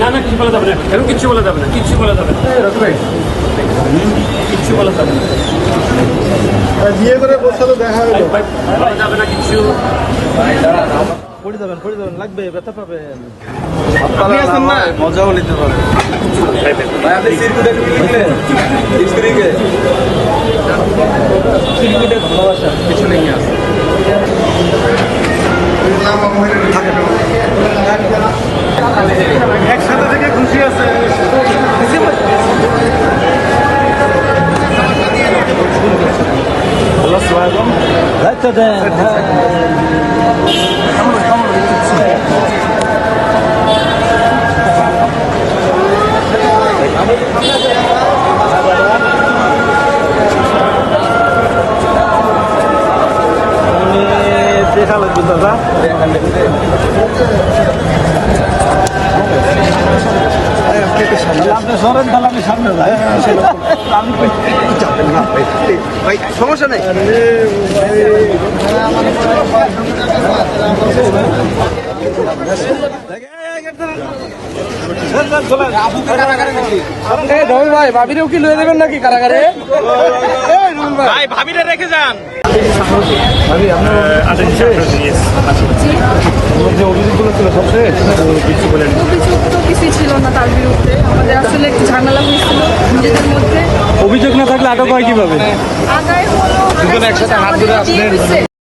না না কিছু বলা যাবে না। এরকম কিচ্ছু বলা যাবে না কিচ্ছু বলা যাবে না। কিচ্ছু বলা যাবে না। বিয়ে করে ওর দেখা বলা যাবে না কিচ্ছু পড়ে যাবেন পড়ে যাবেন লাগবে ব্যথা পাবেন। আপনি আছেন না? মজাও নিতে পারবেন ভাই আপনি সিরকুটে লিখলেন স্ত্রীকে সিলকুটের ভালোবাসা পিছনে কি আছে। একসাথে সালাম আচ্ছা দেন দেখা লাগবে দাদা সরেন তাহলে আমি সামনে যাই। ভাই সমস্যা নেই। রবি ভাই ভাবিরেও কি লয়ে দেবেন নাকি কারাগারে? ভাই। ভাবিটা রেখে যান। ভাবি অভিযোগগুলো ছিল কিছু বলেন ছিল না তার বিরুদ্ধে। আমাদের ঝামেলা হয়েছিল নিজেদের মধ্যে অভিযোগ না থাকলে আটক হয় কীভাবে আগায় হলো দুজন একসাথে হাত ধরে আসলেন। বিয়ে হয়েছে।